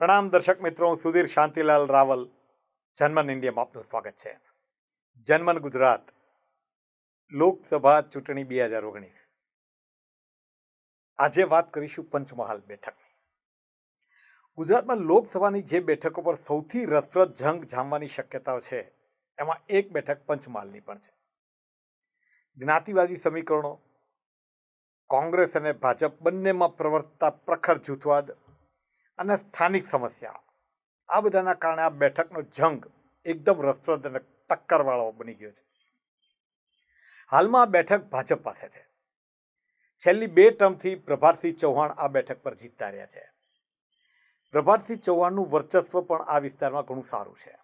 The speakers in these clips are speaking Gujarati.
પ્રણામ દર્શક મિત્રો, હું સુધીર શાંતિલાલ રાવલ, જન્મન ઇન્ડિયામાં આપનું સ્વાગત છે. જન્મન ગુજરાત, લોકસભા ચૂંટણી બે હજાર ઓગણીસ. આજે વાત કરીશું પંચમહાલ બેઠકની. ગુજરાતમાં લોકસભાની જે બેઠકો પર સૌથી રસપ્રદ જંગ જામવાની શક્યતાઓ છે, એમાં એક બેઠક પંચમહાલની પણ છે. જ્ઞાતિવાદી સમીકરણો, કોંગ્રેસ અને ભાજપ બંનેમાં પ્રવર્તતા પ્રખર જૂથવાદ અને સ્થાનિક સમસ્યા. આ બધાના કારણે આ બેઠકનો જંગ એકદમ રસપ્રદ અને ટક્કરવાળો બની ગયો છે. હાલમાં આ બેઠક ભાજપ પાસે છે. છેલ્લી બે ટર્મથી પ્રભાતસિંહ ચૌહાણ આ બેઠક પર જીતતા રહ્યા છે. પ્રભાતસિંહ ચૌહાણનું વર્ચસ્વ પણ આ વિસ્તારમાં ઘણું સારું છે.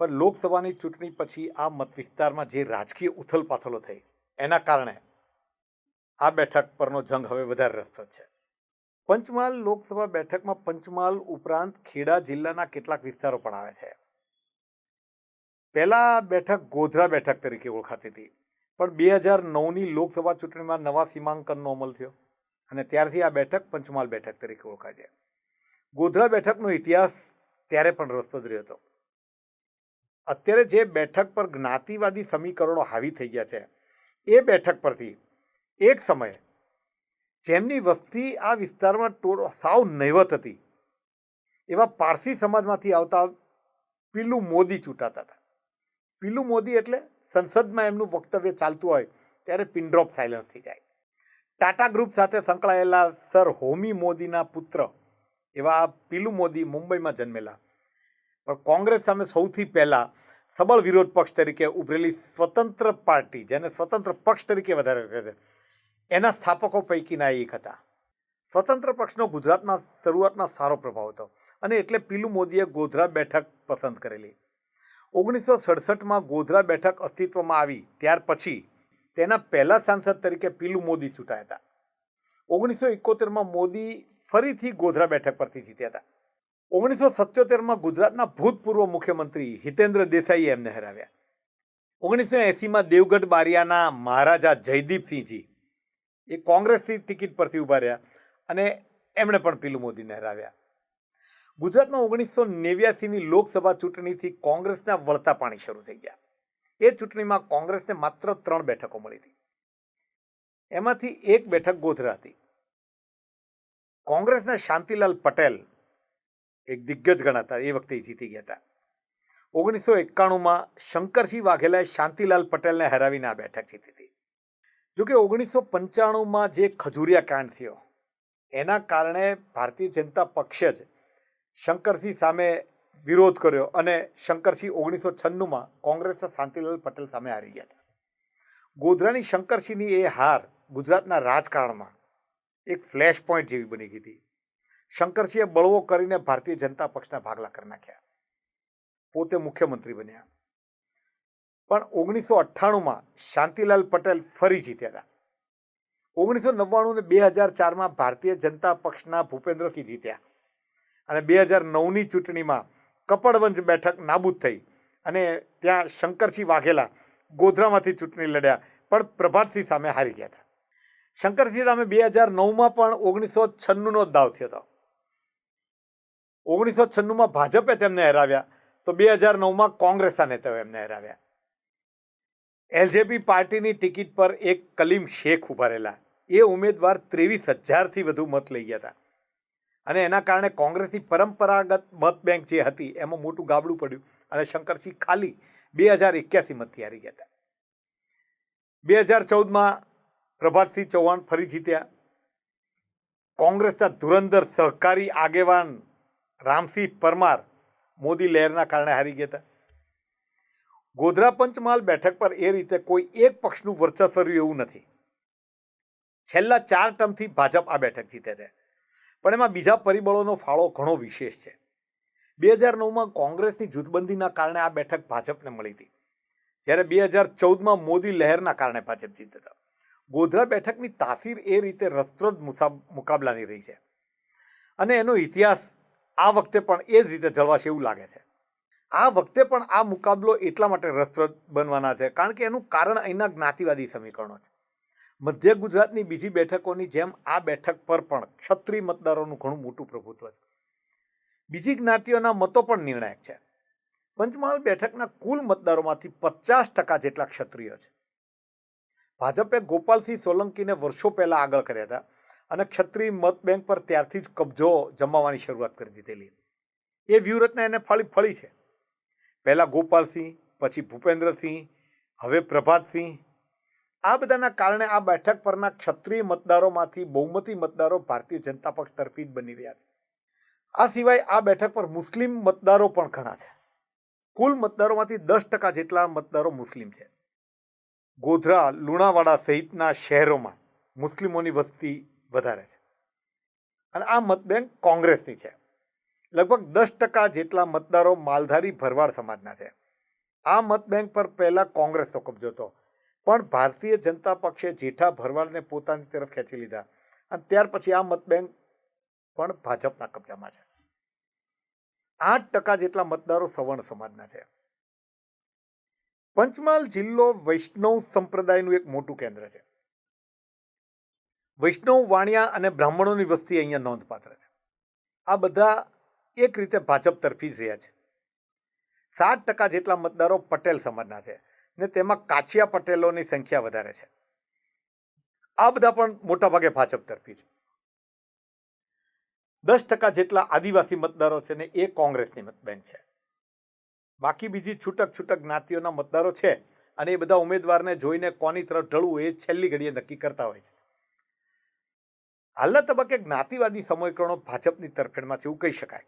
પણ લોકસભાની ચૂંટણી પછી આ મત વિસ્તારમાં જે રાજકીય ઉથલપાથલો થઈ, એના કારણે આ બેઠક પરનો જંગ હવે વધારે રસપ્રદ છે. પંચમહાલ લોકસભા બેઠકમાં પંચમહાલ ઉપરાંત ખેડા જિલ્લાના કેટલાક વિસ્તારો પણ આવે છે. પહેલા બેઠક ગોધરા બેઠક તરીકે ઓળખાતી હતી, પણ બે હજાર નવની લોકસભા ચૂંટણીમાં નવા સીમાંકનનો અમલ થયો અને ત્યારથી આ બેઠક પંચમહાલ બેઠક તરીકે ઓળખાય છે. ગોધરા બેઠકનો ઇતિહાસ ત્યારે પણ રસપ્રદ રહ્યો હતો. અત્યારે જે બેઠક પર જ્ઞાતિવાદી સમીકરણો હાવી થઈ ગયા છે, એ બેઠક પરથી એક સમયે જેમની વસ્તી આ વિસ્તારમાં ટોળ સાવ નહીવત હતી. એવા પારસી સમાજમાંથી આવતા પીલુ મોદી ચૂંટાતા હતા. પીલુ મોદી એટલે સંસદમાં એમનું વક્તવ્ય ચાલતું હોય ત્યારે પિનડ્રોપ સાયલન્સ થઈ જાય. ટાટા ગ્રુપ સાથે સંકળાયેલા સર હોમી મોદીના પુત્ર એવા પીલુ મોદી મુંબઈમાં જન્મેલા. પણ કોંગ્રેસ સામે સૌથી પહેલાં સબળ વિરોધ પક્ષ તરીકે ઉભરેલી સ્વતંત્ર પાર્ટી, જેને સ્વતંત્ર પક્ષ તરીકે વધારે કહે છે એના સ્થાપકો પૈકીના એક હતા. સ્વતંત્ર પક્ષનો ગુજરાતમાં શરૂઆતમાં સારો પ્રભાવ હતો અને એટલે પીલુ મોદીએ ગોધરા બેઠક પસંદ કરેલી. ઓગણીસો સડસઠમાં ગોધરા બેઠક અસ્તિત્વમાં આવી ત્યાર પછી તેના પહેલા સાંસદ તરીકે પીલુ મોદી ચૂંટાયા હતા. ઓગણીસો એકોતેરમાં મોદી ફરીથી ગોધરા બેઠક પરથી જીત્યા હતા. ઓગણીસો સત્યોતેરમાં ગુજરાતના ભૂતપૂર્વ મુખ્યમંત્રી હિતેન્દ્ર દેસાઈએ એમને હરાવ્યા. ઓગણીસો એંસીમાં દેવગઢ બારિયાના મહારાજા જયદીપસિંહજી એ કોંગ્રેસની ટિકિટ પરથી ઊભા રહ્યા અને એમણે પણ પીલુ મોદીને હરાવ્યા. ગુજરાતમાં ઓગણીસો નેવ્યાસીની લોકસભા ચૂંટણીથી કોંગ્રેસના વળતા પાણી શરૂ થઈ ગયા. એ ચૂંટણીમાં કોંગ્રેસને માત્ર ત્રણ બેઠકો મળી હતી. એમાંથી એક બેઠક ગોધરા હતી. કોંગ્રેસના શાંતિલાલ પટેલ એક દિગ્ગજ ગણાતા, એ વખતે જીતી ગયા હતા. ઓગણીસો એકાણુંમાં શંકરસિંહ વાઘેલાએ શાંતિલાલ પટેલને હરાવીને આ બેઠક જીતી હતી. જોકે ઓગણીસો પંચાણુંમાં જે ખજૂરિયા કાંડ થયો, એના કારણે ભારતીય જનતા પક્ષે જ શંકરસિંહ સામે વિરોધ કર્યો અને શંકરસિંહ ઓગણીસો છન્નુંમાં કોંગ્રેસના શાંતિલાલ પટેલ સામે હારી ગયા હતા. ગોધરાની શંકરસિંહની એ હાર ગુજરાતના રાજકારણમાં એક ફ્લેશ પોઈન્ટ જેવી બની ગઈ હતી. શંકરસિંહે બળવો કરીને ભારતીય જનતા પક્ષના ભાગલા કરી નાખ્યા. પોતે મુખ્યમંત્રી બન્યા. પણ ઓગણીસો અઠ્ઠાણુંમાં શાંતિલાલ પટેલ ફરી જીત્યા હતા. ઓગણીસો નવ્વાણું ને બે હજાર ચારમાં ભારતીય જનતા પક્ષના ભૂપેન્દ્રસિંહ જીત્યા. અને બે હજાર નવની ચૂંટણીમાં કપડવંજ બેઠક નાબૂદ થઈ અને ત્યાં શંકરસિંહ વાઘેલા ગોધરામાંથી ચૂંટણી લડ્યા, પણ પ્રભાતસિંહ સામે હારી ગયા હતા. શંકરસિંહ સામે બે હજાર નવમાં પણ ઓગણીસો છન્નુંનો જ દાવ થયો હતો. ઓગણીસો છન્નુંમાં ભાજપે તેમને હરાવ્યા, તો બે હજાર નવમાં કોંગ્રેસના નેતાઓ એમને હરાવ્યા. એલજેપી પાર્ટીની ટિકિટ પર એક કલીમ શેખ ઊભા રહેલા એ ઉમેદવાર ત્રેવીસ હજારથી વધુ મત લઈ ગયા હતા. અને એના કારણે કોંગ્રેસની પરંપરાગત મત બેંક જે હતી, એમાં મોટું ગાબડું પડ્યું અને શંકરસિંહ ખાલી બે હજાર એક્યાસી મતથી હારી ગયા હતા. બે હજાર ચૌદમાં પ્રભાતસિંહ ચૌહાણ ફરી જીત્યા. કોંગ્રેસના ધુરંધર સહકારી આગેવાન રામસિંહ પરમાર મોદી લહેરના કારણે હારી ગયા હતા. ગોધરા પંચમહાલ બેઠક પર એ રીતે કોઈ એક પક્ષનું વર્ચસ્વ રહ્યું એવું નથી. છેલ્લા ચાર ટર્મથી ભાજપ આ બેઠક જીતે છે. પણ એમાં બીજા પરિબળોનો ફાળો ઘણો વિશેષ છે. બે હજાર નવમાં કોંગ્રેસની જૂથબંધીના કારણે આ બેઠક ભાજપને મળી હતી. જ્યારે બે હજાર ચૌદમાં મોદી લહેરના કારણે ભાજપ જીત્યો હતો. ગોધરા બેઠકની તાસીર એ રીતે રસપ્રદ મુકાબલાની રહી છે. અને એનો ઇતિહાસ આ વખતે પણ એ જ રીતે જળવાશે એવું લાગે છે. આ વખતે પણ આ મુકાબલો એટલા માટે રસપ્રદ બનવાના છે, કારણ કે એનું કારણ અહીંના જ્ઞાતિવાદી સમીકરણો છે. મધ્ય ગુજરાતની બીજી બેઠકોની જેમ આ બેઠક પર પણ ક્ષત્રિય મતદારોનું ઘણું મોટું પ્રભુત્વ છે. બીજી જ્ઞાતિઓના મતો પણ નિર્ણાયક છે. પંચમહાલ બેઠકના કુલ મતદારોમાંથી પચાસ ટકા જેટલા ક્ષત્રિય છે. ભાજપે ગોપાલસિંહ સોલંકીને વર્ષો પહેલા આગળ કર્યા હતા અને ક્ષત્રિય મત બેંક પર ત્યારથી જ કબજો જમાવવાની શરૂઆત કરી દીધેલી. એ વ્યૂહરચના એને ફળી ફળી છે. પહેલા ગોપાલસિંહ, પછી ભૂપેન્દ્રસિંહ, હવે પ્રભાતસિંહ. આ બધાના કારણે આ બેઠક પરના ક્ષત્રિય મતદારોમાંથી બહુમતી મતદારો ભારતીય જનતા પક્ષ તરફી જ બની રહ્યા છે. આ સિવાય આ બેઠક પર મુસ્લિમ મતદારો પણ ઘણા છે. કુલ મતદારોમાંથી દસ ટકા જેટલા મતદારો મુસ્લિમ છે. ગોધરા, લુણાવાડા સહિતના શહેરોમાં મુસ્લિમોની વસ્તી વધારે છે. અને આ મતબેંક કોંગ્રેસની છે. લગભગ દસ ટકા જેટલા મતદારો માલધારી ભરવાડ સમાજના છે. આ મતબેંક પર પહેલા કોંગ્રેસનો કબજો હતો. પણ ભારતીય જનતા પક્ષે જેઠા ભરવાડને પોતાની તરફ ખેંચી લીધા. અને ત્યાર પછી આ મતબેંક પણ ભાજપના કબજામાં છે. આઠ ટકા જેટલા મતદારો સવર્ણ સમાજના છે. પંચમહાલ જિલ્લો વૈષ્ણવ સંપ્રદાયનું એક મોટું કેન્દ્ર છે. વૈષ્ણવ વાણિયા અને બ્રાહ્મણોની વસ્તી અહીંયા નોંધપાત્ર છે. આ બધા એક રીતે ભાજપ તરફી જ રહ્યા છે. સાત ટકા જેટલા મતદારો પટેલ સમાજના છે ને તેમાં કાછિયા પટેલોની સંખ્યા વધારે છે. આ બધા પણ મોટાભાગે ભાજપ તરફી છે દસ ટકા જેટલા આદિવાસી મતદારો છે ને એ કોંગ્રેસની મતબેન છે. બાકી બીજી છૂટક છૂટક જ્ઞાતિઓના મતદારો છે અને એ બધા ઉમેદવારને જોઈને કોની તરફ ઢળવું એ છેલ્લી ઘડીએ નક્કી કરતા હોય છે. હાલના તબક્કે જ્ઞાતિવાદી સમયકરણો ભાજપની તરફેણમાં છે એવું કહી શકાય.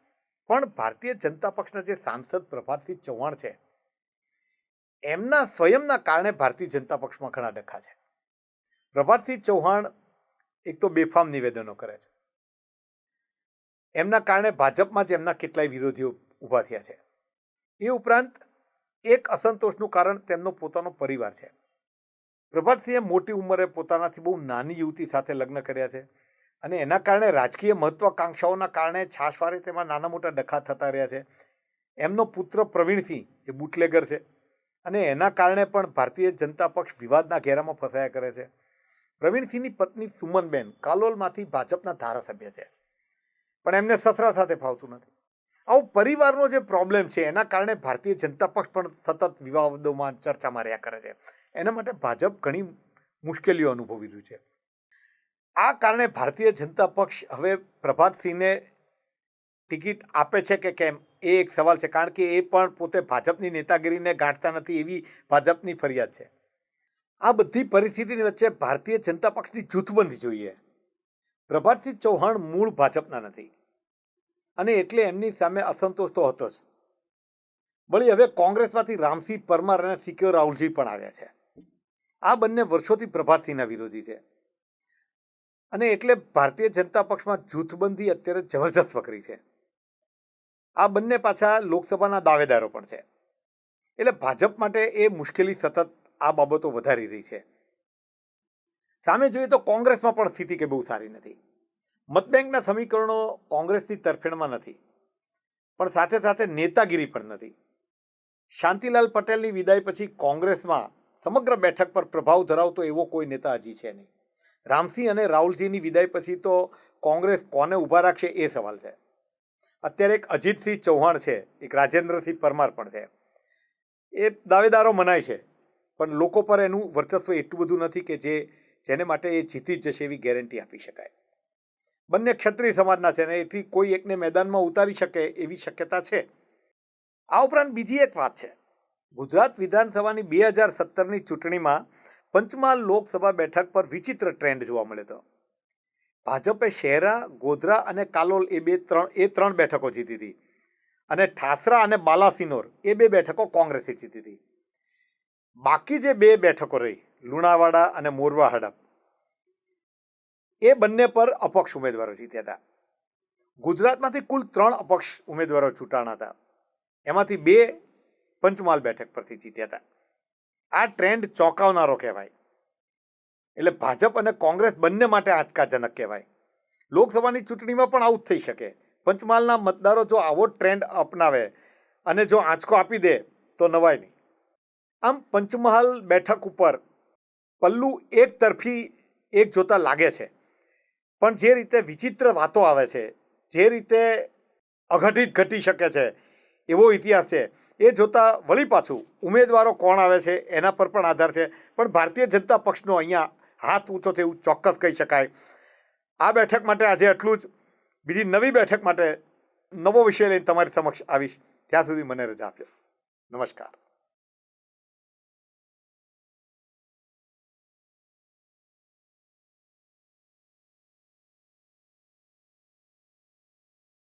પણ ભારતીય જનતા પક્ષના જે સાંસદ પ્રભાતસિંહ ચૌહાણ છે, એમના સ્વયંના કારણે ભારતીય જનતા પક્ષમાં ઘણા ડખા છે. પ્રભાતસિંહ ચૌહાણ એક તો બેફામ નિવેદનો કરે છે. એમના કારણે ભાજપમાં જ એમના કેટલાય વિરોધીઓ ઊભા થયા છે. એ ઉપરાંત એક અસંતોષનું કારણ તેમનો પોતાનો પરિવાર છે. પ્રભાતસિંહે મોટી ઉંમરે પોતાનાથી બહુ નાની યુવતી સાથે લગ્ન કર્યા છે. અને એના કારણે રાજકીય મહત્વાકાંક્ષાઓના કારણે છાશવારે તેમાં નાના મોટા ડખા થતા રહ્યા છે. એમનો પુત્ર પ્રવીણસિંહ એ બુટલેગર છે અને એના કારણે પણ ભારતીય જનતા પક્ષ વિવાદના ઘેરામાં ફસાયા કરે છે. પ્રવીણસિંહની પત્ની સુમનબેન કાલોલમાંથી ભાજપના ધારાસભ્ય છે. પણ એમને સસરા સાથે ફાવતું નથી. આવું પરિવારનો જે પ્રોબ્લેમ છે, એના કારણે ભારતીય જનતા પક્ષ પણ સતત વિવાદોમાં ચર્ચામાં રહ્યા કરે છે. એના માટે ભાજપ ઘણી મુશ્કેલીઓ અનુભવી રહ્યું છે. આ કારણે ભારતીય જનતા પક્ષ હવે પ્રભાતસિંહને ટિકિટ આપે છે કે કેમ? એ એક સવાલ છે. કારણ કે એ પણ પોતે ભાજપની નેતાગીરીને ગાંઠતા નથી એવી ભાજપની ફરિયાદ છે. આ બધી પરિસ્થિતિની વચ્ચે ભારતીય જનતા પક્ષની જૂથબંધી જોઈએ. પ્રભાતસિંહ ચૌહાણ મૂળ ભાજપના નથી. અને એટલે એમની સામે અસંતોષ તો હતો જ. વળી હવે કોંગ્રેસમાંથી રામસિંહ પરમાર અને સિક્યોર રાહુલજી પણ આવ્યા છે. આ બંને વર્ષોથી પ્રભાતસિંહના વિરોધી છે. અને એટલે ભારતીય જનતા પક્ષમાં જૂથબંધી અત્યારે જબરજસ્ત વકરી છે. આ બંને પાછા લોકસભાના દાવેદારો પણ છે. એટલે ભાજપ માટે એ મુશ્કેલી સતત આ બાબતો વધારી રહી છે. સામે જોઈએ તો કોંગ્રેસમાં પણ સ્થિતિ કે બહુ સારી નથી. મતબેંકના સમીકરણો કોંગ્રેસની તરફેણમાં નથી. પણ સાથે સાથે નેતાગીરી પણ નથી. શાંતિલાલ પટેલની વિદાય પછી કોંગ્રેસમાં સમગ્ર બેઠક પર પ્રભાવ ધરાવતો એવો કોઈ નેતા હજી છે નહીં. રામસિંહ અને રાહુલજીની વિદાય પછી તો કોંગ્રેસ કોને ઊભા રાખશે એ સવાલ છે. અત્યારે એક અજીતસિંહ ચૌહાણ છે, એક રાજેન્દ્રસિંહ પરમાર પણ છે. એ દાવેદારો મનાય છે, પણ લોકો પર એનું વર્ચસ્વ એટલું બધું નથી કે જે જેને માટે એ જીતી જ જશે એવી ગેરંટી આપી શકાય. બંને ક્ષત્રિય સમાજના છે ને એથી કોઈ એકને મેદાનમાં ઉતારી શકે એવી શક્યતા છે. આ ઉપરાંત બીજી એક વાત છે. ગુજરાત વિધાનસભાની બે હજાર સત્તરની ચૂંટણીમાં પંચમહાલ લોકસભા બેઠક પર વિચિત્ર ટ્રેન્ડ જોવા મળ્યો હતો ભાજપે શહેરા ગોધરા અને કાલોલ એ બે ત્રણ, એ ત્રણ બેઠકો જીતી હતી. અને ઠાસરા અને બાલાસિનોર એ બે બેઠકો કોંગ્રેસે જીતી હતી. બાકી જે બે બેઠકો રહી, લુણાવાડા અને મોરવા હડપ, એ બંને પર અપક્ષ ઉમેદવારો જીત્યા હતા. ગુજરાતમાંથી કુલ ત્રણ અપક્ષ ઉમેદવારો ચૂંટાણા હતા. એમાંથી બે પંચમહાલ બેઠક પરથી જીત્યા હતા. આ ટ્રેન્ડ ચોંકાવનારો કહેવાય. એટલે ભાજપ અને કોંગ્રેસ બંને માટે આંચકાજનક કહેવાય. લોકસભાની ચૂંટણીમાં પણ આવું થઈ શકે. પંચમહાલના મતદારો જો આવો ટ્રેન્ડ અપનાવે અને જો આંચકો આપી દે, તો નવાય નહીં. આમ પંચમહાલ બેઠક ઉપર પલ્લુ એક તરફી એક જોતા લાગે છે. પણ જે રીતે વિચિત્ર વાતો આવે છે, જે રીતે અઘટિત ઘટી શકે છે, એવો ઇતિહાસ છે. એ જોતાં વળી પાછું ઉમેદવારો કોણ આવે છે, એના પર પણ આધાર છે. પણ ભારતીય જનતા પક્ષનો અહીંયા હાથ ઊંચો છે એવું ચોક્કસ કહી શકાય. આ બેઠક માટે આજે આટલું જ. બીજી નવી બેઠક માટે નવો વિષય લઈને તમારી સમક્ષ આવીશ. ત્યાં સુધી મને રજા આપજો. નમસ્કાર.